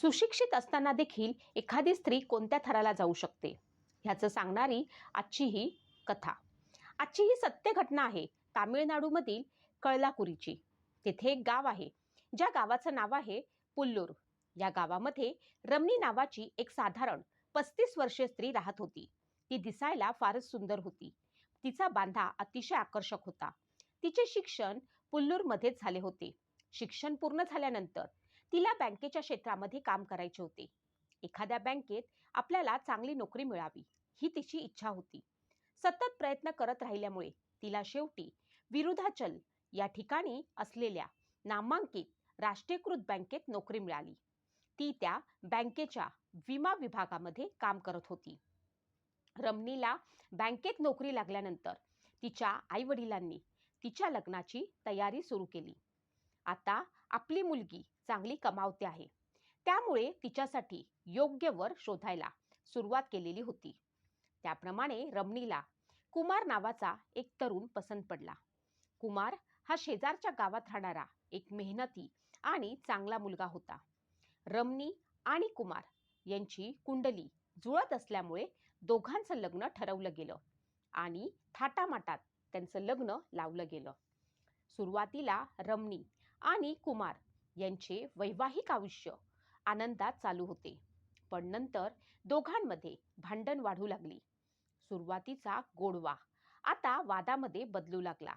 सुशिक्षित असताना देखील एखादी स्त्री कोणत्या थराला जाऊ शकते? ह्याचं सांगणारी आजची ही कथा. आजची ही सत्य घटना आहे तामिळनाडूमधील कळलाकुरीची तेथे एक गाव आहे. ज्या गावाचं नाव आहे पुल्लूर. या गावामध्ये रमणी नावाची एक साधारण पस्तीस वर्षीय स्त्री राहत होती. ती दिसायला फारच सुंदर होती. तिचा बांधा अतिशय आकर्षक होता. तिचे शिक्षण पुल्लूरमध्येच झाले होते. शिक्षण पूर्ण झाल्यानंतर तिला बँकेच्या क्षेत्रामध्ये काम करायचे होते. एखाद्या बँकेत आपल्याला चांगली नोकरी मिळावी ही तिची इच्छा होती. सतत प्रयत्न करत राहिल्यामुळे तिला शेवटी विरुधाचल या ठिकाणी असलेल्या नामांकित राष्ट्रीयकृत बँकेत नोकरी मिळाली. ती त्या बँकेच्या विमा विभागामध्ये काम करत होती. रमणीला बँकेत नोकरी लागल्यानंतर तिच्या आईवडिलांनी तिच्या लग्नाची तयारी सुरू केली. आता आपली मुलगी चांगली कमावते आहे. त्यामुळे तिच्यासाठी योग्य वर शोधायला सुरुवात केलेली होती. त्याप्रमाणे रमणीला कुमार नावाचा एक तरुण पसंत पडला. कुमार हा शेजारच्या गावात राहणारा एक मेहनती आणि चांगला मुलगा होता. रमणी आणि कुमार यांची कुंडली जुळत असल्यामुळे दोघांचं लग्न ठरवलं गेलं आणि थाटामाटात त्यांचं लग्न लावलं गेलं. सुरुवातीला रमणी आणि कुमार यांचे वैवाहिक आयुष्य आनंदात चालू होते. पण नंतर दोघांमध्ये भांडण वाढू लागली. सुरुवातीचा गोडवा आता वादामध्ये बदलू लागला.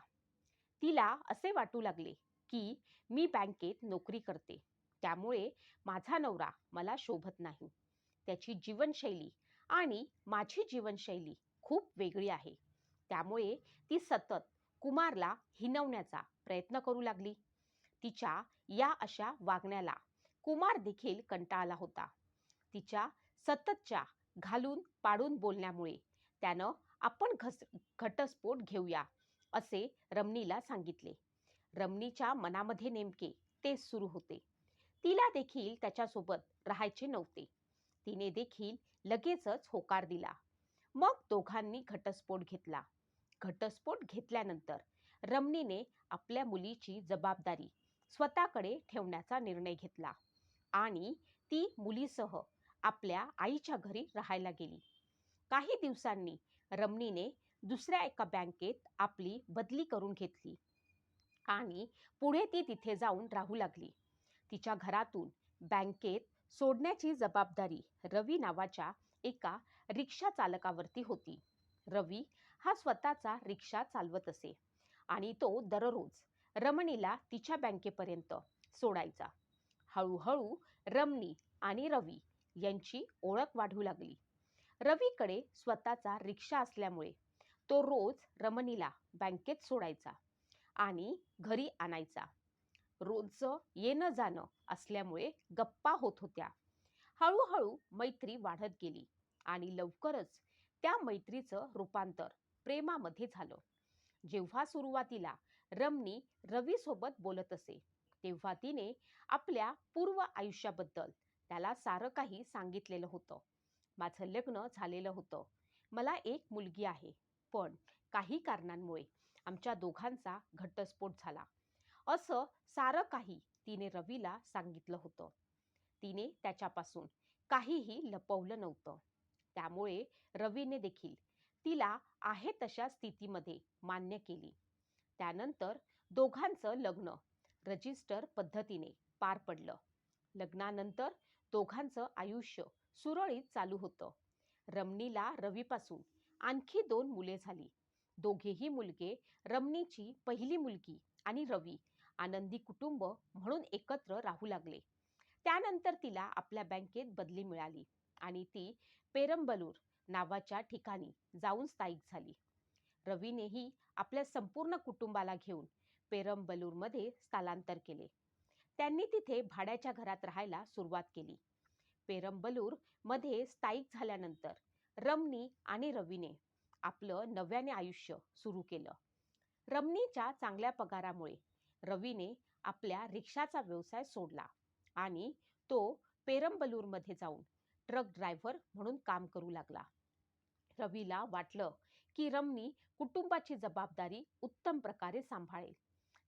तिला असे वाटू लागले की मी बँकेत नोकरी करते. त्यामुळे माझा नवरा मला शोभत नाही. त्याची जीवनशैली आणि माझी जीवनशैली खूप वेगळी आहे. त्यामुळे ती सतत कुमारला हिनवण्याचा प्रयत्न करू लागली. तिच्या या अशा वागण्याला कुमार देखील कंटाळला होता. तिच्या सततच्या घालून पाडून बोलण्यामुळे त्यानं आपण घस घटस्फोट घेऊया असे रमणीला सांगितले. रमणीच्या मनामध्ये नेमके ते सुरू होते. तिला देखील त्याच्यासोबत राहायचे नव्हते. तिने देखील लगेचच होकार दिला. मग दोघांनी घटस्फोट घेतला. घटस्फोट घेतल्यानंतर रमणीने आपल्या मुलीची जबाबदारी स्वतःकडे ठेवण्याचा निर्णय घेतला आणि ती मुलीसह आपल्या आईच्या घरी राहायला गेली. काही दिवसांनी रमणीने दुसऱ्या एका बँकेत आपली बदली करून घेतली आणि पुढे ती तिथे जाऊन राहू लागली. तिच्या घरातून बँकेत सोडण्याची जबाबदारी रवी नावाच्या एका रिक्षा चालकावरती होती. रवी हा स्वतःचा रिक्षा चालवत असे आणि तो दररोज रमणीला तिच्या बँकेपर्यंत सोडायचा. हळूहळू रमणी आणि रवी यांची ओळख वाढू लागली. रवीकडे स्वतःचा रिक्षा असल्यामुळे तो रोज रमणीला बँकेत सोडायचा आणि घरी आणायचा. रोजचं येणं जाणं असल्यामुळे गप्पा होत होत्या. हळूहळू मैत्री वाढत गेली आणि लवकरच त्या मैत्रीचं रूपांतर प्रेमामध्ये झालं. जेव्हा सुरुवातीला रमणी रवीसोबत बोलत असे. तेव्हा तिने आपल्या पूर्व आयुष्याबद्दल त्याला सारं काही सांगितलेलं होतं. माझं लग्न झालेलं होतं. मला एक मुलगी आहे. पण काही कारणांमुळे आमच्या दोघांचा घटस्फोट झाला. असं सारं काही तिने रवीला सांगितलं होतं. तिने त्याच्यापासून काहीही लपवलं नव्हतं. त्यामुळे रवीने देखील तिला आहे तशा स्थितीमध्ये मान्य केली. त्यानंतर दोघांचं लग्न रजिस्टर पद्धतीने पार पडलं. लग्नानंतर दोघांचं आयुष्य सुरळीत चालू होतं. रमणीला रवीपासून आणखी दोन मुले झाली. दोघेही मुलगे रमणीची पहिली मुलगी आणि रवी आनंदी कुटुंब म्हणून एकत्र राहू लागले. त्यानंतर तिला आपल्या बँकेत बदली मिळाली आणि ती पेरंबलूर नावाच्या ठिकाणी जाऊन स्थायिक झाली. रवीनेही आपल्या संपूर्ण कुटुंबाला घेऊन पेरंबलूरमध्ये स्थलांतर केले. त्यांनी तिथे भाड्याच्या घरात राहायला सुरुवात केली. पेरंबलूरमध्ये स्थायिक झाल्यानंतर रमणी आणि रवीने आपलं नव्याने आयुष्य सुरू केलं. रमणीच्या चांगल्या पगारामुळे रवीने आपल्या रिक्षाचा व्यवसाय सोडला आणि तो पेरंबलूरमध्ये जाऊन ट्रक ड्रायव्हर म्हणून काम करू लागला. रवीला वाटलं की रमणी कुटुंबाची जबाबदारी उत्तम प्रकारे सांभाळेल.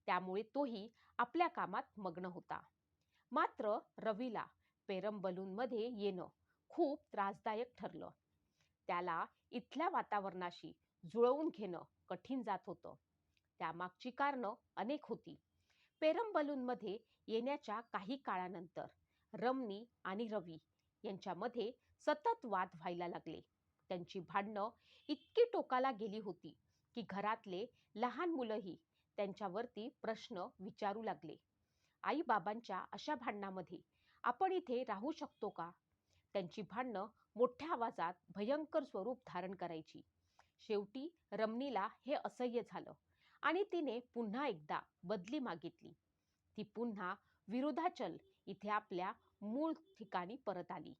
त्यामुळे तोही आपल्या कामात मग्न होता. मात्र रवीला पेरंबलूनमध्ये येणं खूप त्रासदायक ठरलं. त्याला इथल्या वातावरणाशी जुळवून घेणं कठीण जात होतं. त्यामागची कारणं अनेक होती. पेरंबलूनमध्ये येण्याच्या काही काळानंतर रमणी आणि रवी यांच्यामध्ये सतत वाद व्हायला लागले. त्यांची भांडणं इतकी टोकाला गेली होती की घरातले लहान मुलंही त्यांच्यावरती प्रश्न विचारू लागले. आईबाबांच्या अशा भांडणामध्ये आपण इथे राहू शकतो का? त्यांची भांडणं मोठ्या आवाजात भयंकर स्वरूप धारण करायची. शेवटी रमणीला हे असह्य झालं आणि तिने पुन्हा एकदा बदली मागितली. ती पुन्हा विरोधाचल इथे आपल्या मूळ ठिकाणी परत आली.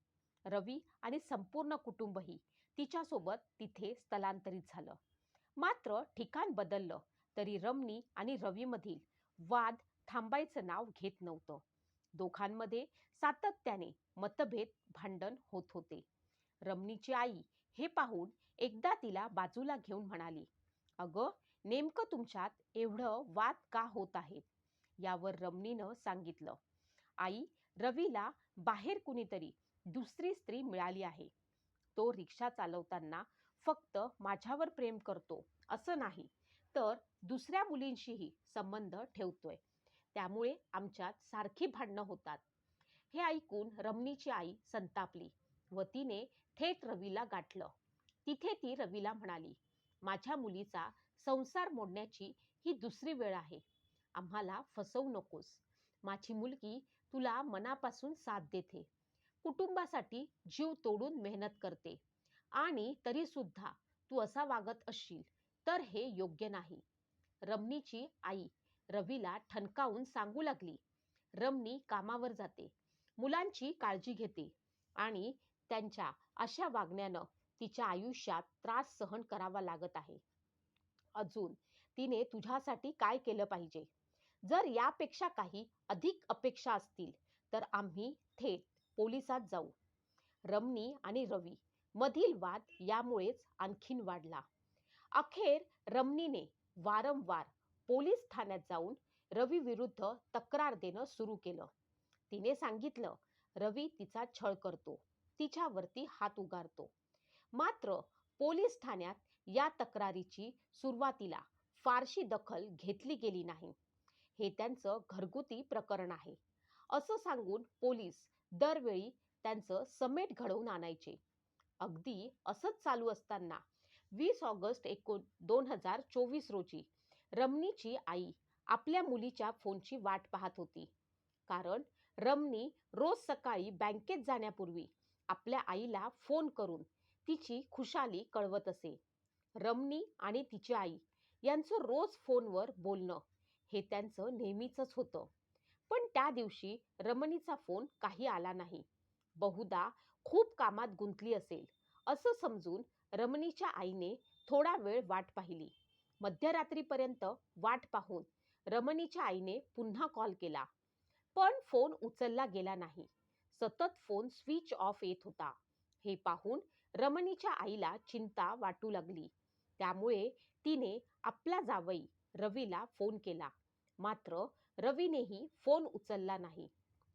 रवी आणि संपूर्ण कुटुंबही तिच्यासोबत तिथे स्थलांतरित झालं. मात्र ठिकाण बदललं तरी रमणी आणि रवीमधील वाद थांबायचं नाव घेत नव्हतं. दोघांमध्ये सातत्याने मतभेद भांडण होत होते. रमणीची आई हे पाहून एकदा तिला बाजूला घेऊन म्हणाली अगं नेमकं तुमच्यात एवढं वाद का होत आहे? यावर रमणीनं सांगितलं आई रवीला बाहेर कुणीतरी दुसरी स्त्री मिळाली आहे. तो रिक्षा चालवताना फक्त माझ्यावर प्रेम करतो असं नाही. तर दुसऱ्या मुलींशीही संबंध ठेवतोय. त्यामुळे आमच्यात सारखी भांडणं होतात. हे ऐकून रमणीची आई संतापली. व तिने थेट रवीला गाठलं. तिथे ती रवीला म्हणाली माझ्या मुलीचा संसार मोडण्याची ही दुसरी वेळ आहे. आम्हाला फसवू नकोस. माझी मुलगी तुला मनापासून साथ देते. कुटुंबासाठी जीव तोडून मेहनत करते. आणि तरीसुद्धा तू असा वागत असशील तर हे योग्य नाही. रमणीची आई रवीला ठणकावून सांगू लागली. रमणी कामावर जाते. मुलांची काळजी घेते आणि त्यांच्या अशा वागण्यानं तिच्या आयुष्यात त्रास सहन करावा लागत आहे. अजून तिने तुझ्यासाठी काय केलं पाहिजे? जर यापेक्षा काही अधिक अपेक्षा असतील तर आम्ही थेट पोलिसात जाऊ. रमणी आणि रवी मधील वाद यामुळेच आणखीन वाढला. अखेर रमणीने वारंवार पोलीस ठाण्यात जाऊन रवी विरुद्ध तक्रार देणं सुरू केलं. तिने सांगितलं रवी तिचा छळ करतो तिच्यावरती हात उगारतो. मात्र पोलीस ठाण्यात या तक्रारीची सुरुवातीला फारशी दखल घेतली गेली नाही. हे त्यांचं घरगुती प्रकरण आहे. असं सांगून पोलीस दरवेळी त्यांचं समेट घडवून आणायचे. अगदी असंच चालू असताना वीस ऑगस्ट एकोण दोन हजार चोवीस रोजी रमणीची आई आपल्या मुलीच्या फोनची वाट पाहत होती. कारण रमणी रोज सकाळी बँकेत जाण्यापूर्वी आपल्या आईला फोन करून तिची खुशाली कळवत असे. रमणी आणि तिची आई यांचं रोज फोनवर बोलणं हे त्यांचं नेहमीचंच होतं. पण त्या दिवशी रमणीचा फोन काही आला नाही. बहुधा खूप कामात गुंतली असेल असं समजून रमणीच्या आईने थोडा वेळ वाट पाहिली. मध्यरात्रीपर्यंत वाट पाहून रमणीच्या आईने पुन्हा कॉल केला. पण फोन उचलला गेला नाही. सतत फोन स्विच ऑफ येत होता. हे पाहून रमणीच्या आईला चिंता वाटू लागली. त्यामुळे तिने आपला जावई रवीला फोन केला. मात्र रवीनेही फोन उचलला नाही.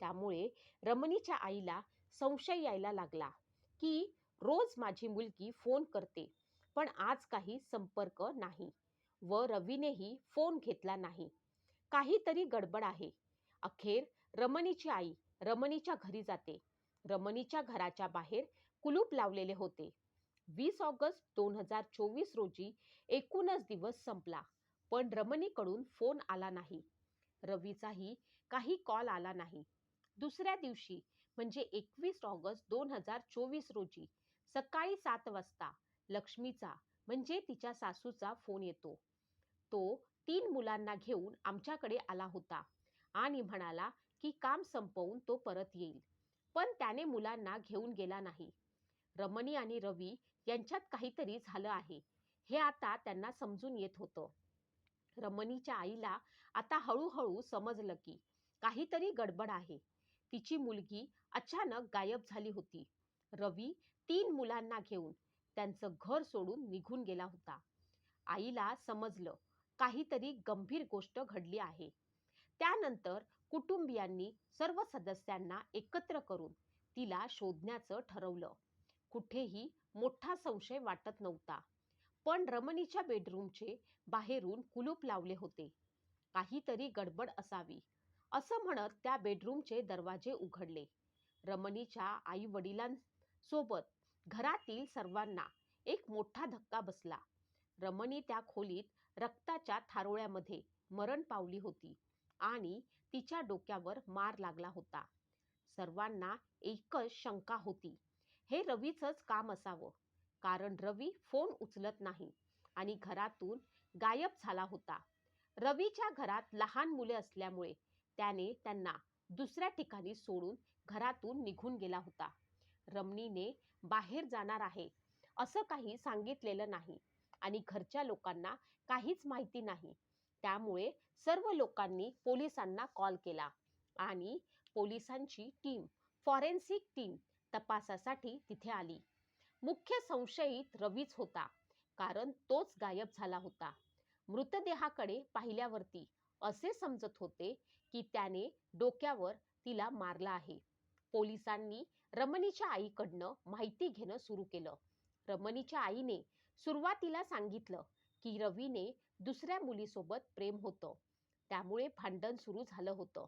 त्यामुळे रमणीच्या आईला संशय यायला लागला की रोज माझी मुलगी फोन करते पण आज काही संपर्क नाही व रवीनेही फोन घेतला नाही. काहीतरी गडबड आहे. अखेर रमणीची आई रमणीच्या घरी जाते. रमणीच्या घराच्या बाहेर कुलूप लावलेले होते. वीस ऑगस्ट दोन हजार चोवीस रोजी एकूणच दिवस संपला पण रमणीकडून फोन आला नाही. रवीचाही काही कॉल आला नाही. दुसऱ्या दिवशी म्हणजे एकवीस ऑगस्ट दोन हजार चोवीस रोजी सकाळी सात वाजता लक्ष्मीचा म्हणजे तिच्या सासूचा फोन येतो. तो तीन मुलांना घेऊन आमच्याकडे आला होता आणि म्हणाला की काम संपवून तो परत येईल. पण त्याने मुलांना घेऊन गेला नाही. रमणी आणि रवी यांच्यात काहीतरी झालं आहे. हे आता त्यांना समजून येत होतं. रमणीच्या आईला आता हळूहळू समजलं की काहीतरी गडबड आहे. तिची मुलगी अचानक गायब झाली होती. रवी तीन मुलांना घेऊन त्यांचं घर सोडून निघून गेला होता. आईला समजलं काहीतरी गंभीर गोष्ट घडली आहे. त्यानंतर कुटुंबियांनी सर्व सदस्यांना एकत्र करून तिला शोधण्याचं ठरवलं. कुठेही मोठा संशय वाटत नव्हता. पण रमणीच्या बेडरूमचे बाहेरून कुलूप लावले होते. काहीतरी गडबड असावी असं म्हणत त्या बेडरूमचे दरवाजे उघडले. रमणीच्या आई वडिलांसोबत घरातील सर्वांना एक मोठा धक्का बसला. रमणी त्या खोलीत रक्ताच्या थारोळ्यामध्ये मरण पावली होती आणि तिच्या डोक्यावर मार लागला होता. सर्वांना एकच शंका होती हे रवीचंच काम असावं. कारण रवी फोन उचलत नाही आणि घरातून गायब झाला होता. रवीच्या घरात लहान मुले असल्यामुळे त्याने त्यांना दुसऱ्या ठिकाणी सोडून घरातून निघून गेला होता. रमणीने बाहेर जाणार आहे असं काही सांगितलेलं नाही आणि घरच्या लोकांना काहीच माहिती नाही. त्यामुळे सर्व लोकांनी पोलिसांना कॉल केला आणि पोलिसांची टीम फॉरेन्सिक टीम तपासासाठी तिथे आली. मुख्य संशयित रवीच होता कारण तोच गायब झाला होता. मृतदेहाकडे पाहिल्यावरती असे समजत होते की त्याने डोक्यावर तिला मारला आहे. पोलिसांनी रमणीच्या आईकडनं माहिती घेणं सुरू केलं. रमणीच्या आईने सुरुवातीला सांगितलं की रवीने दुसऱ्या मुलीसोबत प्रेम होतं. त्यामुळे भांडण सुरू झालं होतं.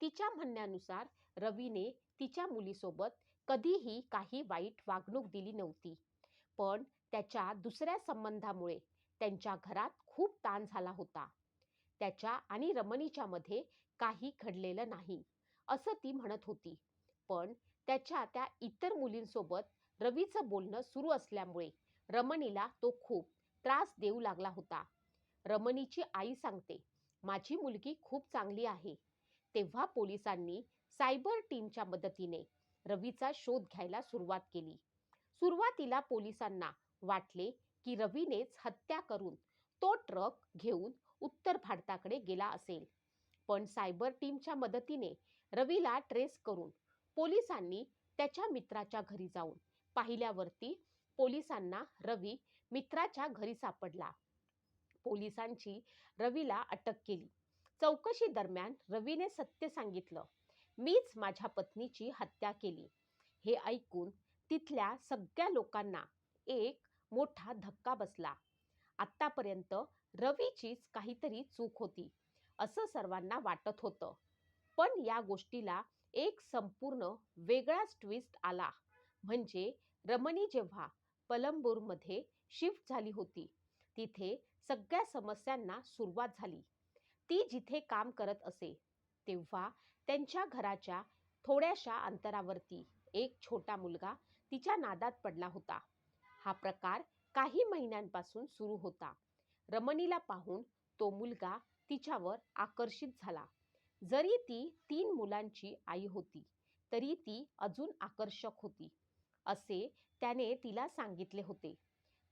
तिच्या म्हणण्यानुसार रवीने तिच्या मुलीसोबत कधीही काही वाईट वागणूक दिली नव्हती. पण त्याच्या दुसऱ्या संबंधामुळे त्यांच्या घरात खूप ताण झाला होता. त्याच्या आणि रमणीच्या मध्ये काही घडलेलं नाही असं ती म्हणत होती. पण त्याच्या त्या इतर मुलींसोबत रवीचं बोलणं सुरू असल्यामुळे रमणीला तो खूप त्रास देऊ लागला होता. रमणीची आई सांगते माझी मुलगी खूप चांगली आहे. तेव्हा पोलिसांनी सायबर टीमच्या मदतीने रवीचा शोध घ्यायला सुरुवात केली. सुरुवातीला पोलिसांना वाटले की रवीनेच हत्या करून तो ट्रक घेऊन उत्तर भारताकडे गेला असेल. पण सायबर टीमच्या मदतीने रवीला ट्रेस करून पोलिसांनी त्याच्या मित्राच्या घरी जाऊन पाहिल्यावरती पोलिसांना रवी मित्राच्या घरी सापडला. पोलिसांची रवीला अटक केली. चौकशी दरम्यान रवीने सत्य सांगितलं. मीच माझ्या पत्नीची हत्या केली. हे ऐकून तिथल्या सगळ्या लोकांना एक मोठा धक्का बसला. आत्तापर्यंत रवीचीच काहीतरी चूक होती असं सर्वांना वाटत होतं. पण या गोष्टीला एक संपूर्ण वेगळाच ट्विस्ट आला. म्हणजे रमणी जेव्हा पलंबूरमध्ये शिफ्ट झाली होती तिथे सगळ्या समस्यांना सुरुवात झाली. ती जिथे काम करत असे तेव्हा त्यांच्या घराच्या थोड्याशा अंतरावरती एक छोटा मुलगा तिच्या नादात पडला होता. हा प्रकार काही महिन्यांपासून सुरू होता. रमणीला पाहून तो मुलगा तिच्यावर आकर्षित झाला. जरी ती तीन मुलांची आई होती तरी ती अजून आकर्षक होती असे त्याने तिला सांगितले होते.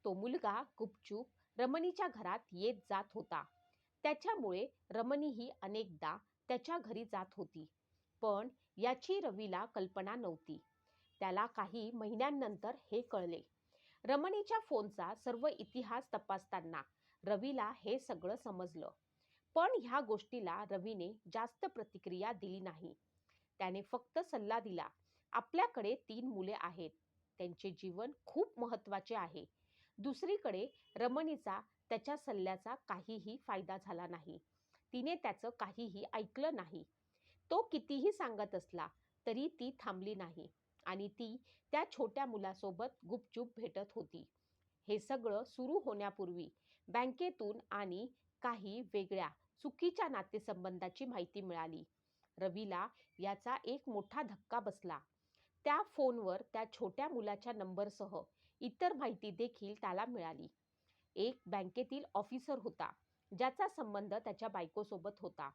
तो मुलगा गुपचूप रमणीच्या घरात येत जात होता. त्याच्यामुळे रमणीही अनेकदा त्याच्या घरी जात होती. पण याची रवीला कल्पना नव्हती. त्याला काही महिन्यांनंतर हे कळले. रमणीच्या फोनचा सर्व इतिहास तपासताना रवीला हे सगळं समजलं. पण ह्या गोष्टीला रवीने जास्त प्रतिक्रिया दिली नाही. त्याने फक्त सल्ला दिला आपल्याकडे तीन मुले आहेत. त्यांचे जीवन खूप महत्त्वाचे आहे. दुसरीकडे रमणीचा त्याच्या सल्ल्याचा काहीही फायदा झाला नाही. तिने त्याचं काहीही ऐकलं नाही. तो कितीही सांगत असला तरी ती थांबली नाही आणि ती त्या छोट्या मुलासोबत गुपचूप भेटत होती. हे सगळं सुरू होण्यापूर्वी बँकेतून आणि काही वेगळ्या चुकीच्या नातेसंबंधाची माहिती मिळाली. रवीला याचा एक मोठा धक्का बसला. त्या फोनवर त्या छोट्या मुलाच्या नंबरसह इतर माहिती देखील त्याला मिळाली. एक बँकेतील ऑफिसर होता. ज्याचा संबंध त्याच्या बायकोसोबत होता.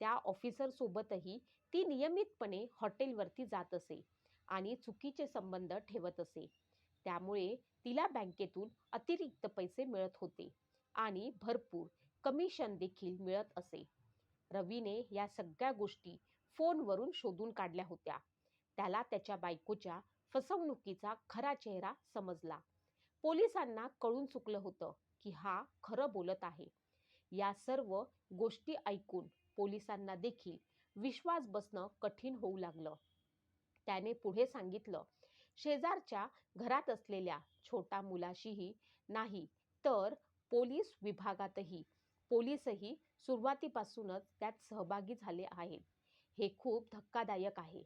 त्या ऑफिसरसोबतही ती नियमितपणे हॉटेलवरती जात असे आणि चुकीचे संबंध ठेवत असे. त्यामुळे तिला बँकेतून अतिरिक्त पैसे मिळत होते आणि भरपूर कमिशन देखील मिळत असे. रवीने या सगळ्या गोष्टी फोनवरून शोधून काढल्या होत्या. त्याला त्याच्या बायकोच्या फसवणुकीचा खरा चेहरा समजला. पोलिसांना कळून चुकलं होतं की हा खरं बोलत आहे. या सर्व गोष्टी ऐकून पोलिसांना देखील विश्वास बसणं कठीण होऊ लागलं. त्याने पुढे सांगितलं शेजारच्या घरात असलेल्या छोटा मुलाशीही नाही तर पोलीस विभागातही. पोलीसही सुरुवातीपासूनच त्यात सहभागी झाले आहेत. हे खूप धक्कादायक आहे.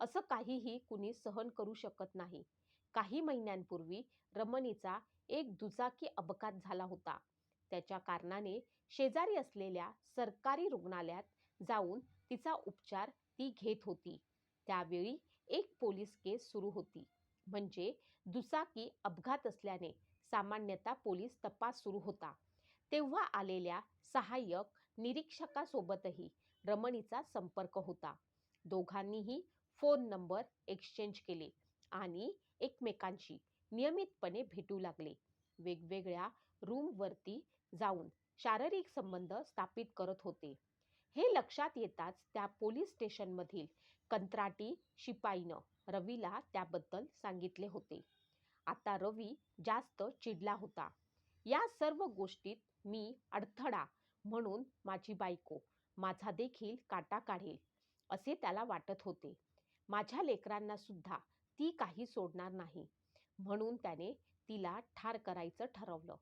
असं काहीही कुणी सहन करू शकत नाही. काही महिन्यांपूर्वी रमणीचा एक दुचाकी अपघात झाला होता. त्याच्या कारणाने शेजारी असलेल्या सरकारी रुग्णालयात जाऊन तिचा उपचार ती घेत होती. त्यावेळी एक पोलीस केस सुरू होती. म्हणजे दुचाकी अपघात असल्याने सामान्यतः पोलीस तपास सुरू होता. तेव्हा आलेल्या सहाय्यक निरीक्षकासोबतही रमणीचा संपर्क होता. दोघांनीही फोन नंबर एक्सचेंज केले आणि एकमेकांशी नियमितपणे भेटू लागले. वेगवेगळ्या रूमवरती जाऊन शारीरिक संबंध स्थापित करत होते. हे लक्षात येताच त्या पोलीस स्टेशनमधील कंत्राटी शिपाईनं रवीला त्याबद्दल सांगितले होते. आता रवी जास्त चिडला होता. या सर्व गोष्टीत मी अडथळा म्हणून माझी बायको माझा देखील काटा काढेल असे त्याला वाटत होते. माझ्या लेकरांना सुद्धा ती काही सोडणार नाही म्हणून त्याने तिला ठार करायचं ठरवलं.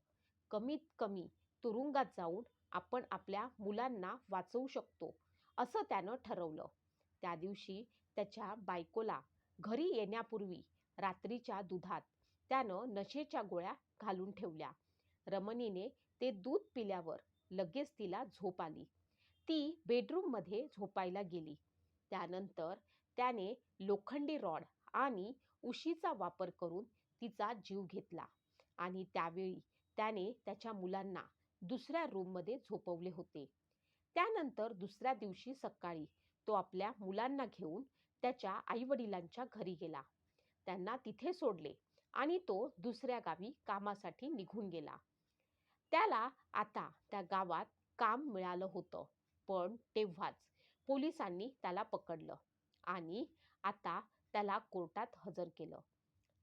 कमीत कमी तुरुंगात जाऊन आपण आपल्या मुलांना वाचवू शकतो असं त्यानं ठरवलं. त्या दिवशी त्याच्या बायकोला घरी येण्यापूर्वी रात्रीच्या दुधात त्यानं नशेच्या गोळ्या घालून ठेवल्या. रमणीने ते दूध पिल्यावर लगेच तिला झोप आली. ती बेडरूममध्ये झोपायला गेली. त्यानंतर त्याने लोखंडी रॉड आणि उशीचा वापर करून तिचा जीव घेतला आणि त्यावेळी त्याने त्याच्या मुलांना दुसऱ्या रूममध्ये झोपवले होते. त्यानंतर दुसऱ्या दिवशी सकाळी तो आपल्या मुलांना घेऊन त्याच्या आईवडिलांच्या घरी गेला. त्यांना तिथे सोडले आणि तो दुसऱ्या गावी कामासाठी निघून गेला. त्याला आता त्या गावात काम मिळालं होतं पण तेव्हाच पोलिसांनी त्याला पकडलं आणि आता त्याला कोर्टात हजर केलं.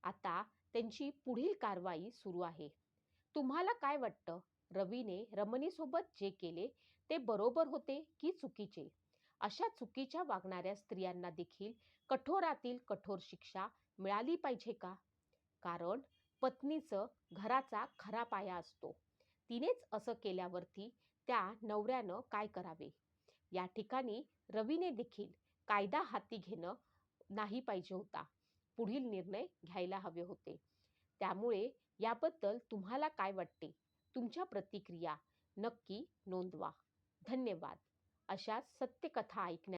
आता त्यांची पुढील कारवाई सुरू आहे. तुम्हाला काय वाटतं? रवीने रमणीसोबत जे केले ते बरोबर होते की चुकीचे. अशा चुकीच्या वागणाऱ्या स्त्रियांना देखील कठोरातील कठोर शिक्षा मिळाली पाहिजे का? कारण पत्नीचं घराचा खरा पाया असतो. तिनेच असं केल्यावरती त्या नवऱ्यानं काय करावे? या ठिकाणी रवीने देखील कायदा हाती घेणं नाही पाहिजे होता. पुढील निर्णय घ्यायला हवे होते. त्यामुळे याबद्दल तुम्हाला काय वाटते? तुमच्या प्रतिक्रिया नक्की नोंदवा. धन्यवाद. अशा सत्यकथा ऐकण्या